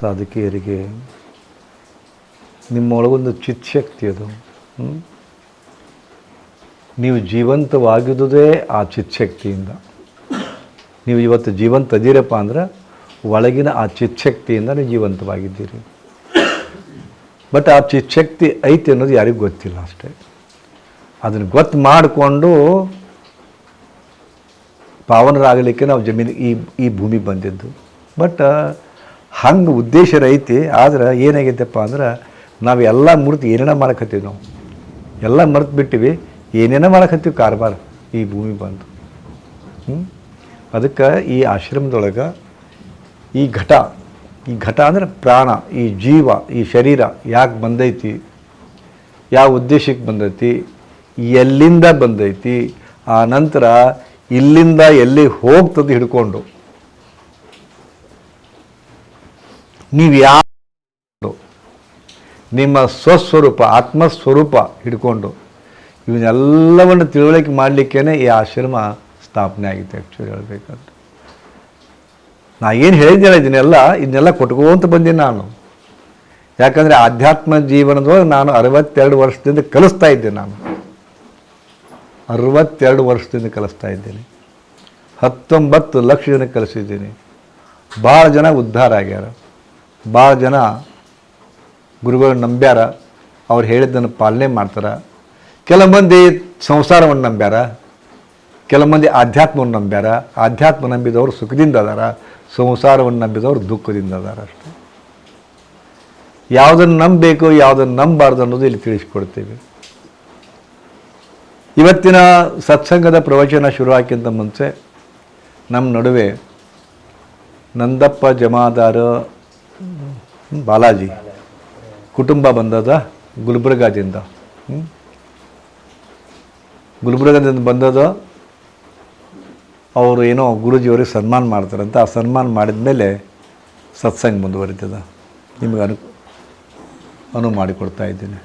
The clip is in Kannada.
ಸಾಧಕಿಯರಿಗೆ ನಿಮ್ಮೊಳಗೊಂದು ಚಿತ್ಶಕ್ತಿ ಅದು ನೀವು ಜೀವಂತವಾಗಿದ್ದುದೇ ಆ ಚಿತ್ಶಕ್ತಿಯಿಂದ. ನೀವು ಇವತ್ತು ಜೀವಂತ ಅದೀರಪ್ಪ ಅಂದ್ರೆ ಒಳಗಿನ ಆ ಚಿತ್ಶಕ್ತಿಯಿಂದ ನೀವು ಜೀವಂತವಾಗಿದ್ದೀರಿ. ಬಟ್ ಆ ಚಿತ್ಶಕ್ತಿ ಐತಿ ಅನ್ನೋದು ಯಾರಿಗೂ ಗೊತ್ತಿಲ್ಲ ಅಷ್ಟೇ. ಅದನ್ನು ಗೊತ್ತು ಮಾಡಿಕೊಂಡು ಪಾವನರಾಗಲಿಕ್ಕೆ ನಾವು ಜಮೀನು ಈ ಈ ಭೂಮಿ ಬಂದಿದ್ದು. ಬಟ್ ಹಂಗೆ ಉದ್ದೇಶ ಐತಿ ಆದ್ರೆ ಏನಾಗೈತಪ್ಪ ಅಂದ್ರೆ ನಾವು ಎಲ್ಲ ಮುರಿದು ಏನೇನೋ ಮಾಡಕತ್ತೀವಿ ನಾವು ಎಲ್ಲ ಮರೆತು ಬಿಟ್ಟಿವಿ, ಏನೇನೋ ಮಾಡಕತ್ತೀವಿ ಕಾರ್ಬಾರ್ ಈ ಭೂಮಿ ಬಂದು? ಅದಕ್ಕೆ ಈ ಆಶ್ರಮದೊಳಗೆ ಈ ಘಟ ಈ ಘಟ ಅಂದರೆ ಪ್ರಾಣ, ಈ ಜೀವ, ಈ ಶರೀರ ಯಾಕೆ ಬಂದೈತಿ, ಯಾವ ಉದ್ದೇಶಕ್ಕೆ ಬಂದೈತಿ, ಎಲ್ಲಿಂದ ಬಂದೈತಿ, ಆ ನಂತರ ಇಲ್ಲಿಂದ ಎಲ್ಲಿ ಹೋಗ್ತದೆ ಹಿಡ್ಕೊಂಡು ನೀವು ಯಾವ ನಿಮ್ಮ ಸ್ವಸ್ವರೂಪ, ಆತ್ಮಸ್ವರೂಪ ಹಿಡ್ಕೊಂಡು ಇವನ್ನೆಲ್ಲವನ್ನು ತಿಳುವಳಿಕೆ ಮಾಡಲಿಕ್ಕೇ ಈ ಆಶ್ರಮ ಸ್ಥಾಪನೆ ಆಗಿತ್ತು ಆ್ಯಕ್ಚುಲಿ ಹೇಳ್ಬೇಕಂತ ನಾ ಏನು ಹೇಳಿದ್ದೇನೆ ಇದನ್ನೆಲ್ಲ ಇದನ್ನೆಲ್ಲ ಕೊಟ್ಕೋತ ಬಂದೀನಿ ನಾನು. ಯಾಕಂದರೆ ಆಧ್ಯಾತ್ಮ ಜೀವನದೊಳಗೆ ನಾನು ಅರವತ್ತೆರಡು ವರ್ಷದಿಂದ ಕಲಿಸ್ತಾ ಇದ್ದೆ ನಾನು. ಅರವತ್ತೆರಡು ವರ್ಷದಿಂದ ಕಲಿಸ್ತಾ ಇದ್ದೀನಿ. ಹತ್ತೊಂಬತ್ತು ಲಕ್ಷ ಜನ ಕಲಿಸಿದ್ದೀನಿ. ಭಾಳ ಜನ ಉದ್ಧಾರ ಆಗ್ಯಾರ. ಭಾಳ ಜನ ಗುರುಗಳು ನಂಬ್ಯಾರ. ಅವ್ರು ಹೇಳಿದ್ದನ್ನು ಪಾಲನೆ ಮಾಡ್ತಾರೆ. ಕೆಲ ಮಂದಿ ಸಂಸಾರವನ್ನು ನಂಬ್ಯಾರ. ಕೆಲ ಮಂದಿ ಆಧ್ಯಾತ್ಮವನ್ನು ನಂಬ್ಯಾರ. ಆಧ್ಯಾತ್ಮ ನಂಬಿದವರು ಸುಖದಿಂದ ಅದಾರ. ಸಂಸಾರವನ್ನು ನಂಬಿದವರು ದುಃಖದಿಂದ ಅದಾರ ಅಷ್ಟೇ. ಯಾವುದನ್ನು ನಂಬಬೇಕು, ಯಾವುದನ್ನು ನಂಬಾರ್ದು ಅನ್ನೋದು ಇಲ್ಲಿ ತಿಳಿಸ್ಕೊಡ್ತೀವಿ. ಇವತ್ತಿನ ಸತ್ಸಂಗದ ಪ್ರವಚನ ಶುರುವಾಕ್ಕಿಂತ ಮುಂಚೆ ನಮ್ಮ ನಡುವೆ ನಂದಪ್ಪ ಜಮಾದಾರ ಬಾಲಾಜಿ. ಕುಟುಂಬ ಬಂದದ ಗುಲ್ಬರ್ಗಾದಿಂದ? ಗುಲ್ಬರ್ಗಾದಿಂದ ಬಂದದ ಅವರು ಏನೋ ಗುರುಜಿಯವರಿಗೆ ಸನ್ಮಾನ ಮಾಡ್ತಾರಂತ ಆ ಸನ್ಮಾನ ಮಾಡಿದ ಮೇಲೆ ಸತ್ಸಂಗ ಮುಂದುವರಿತದ. ನಿಮಗೆ ಅನು, ಅನುವು ಮಾಡಿಕೊಡ್ತಾ ಇದ್ದೀನಿ.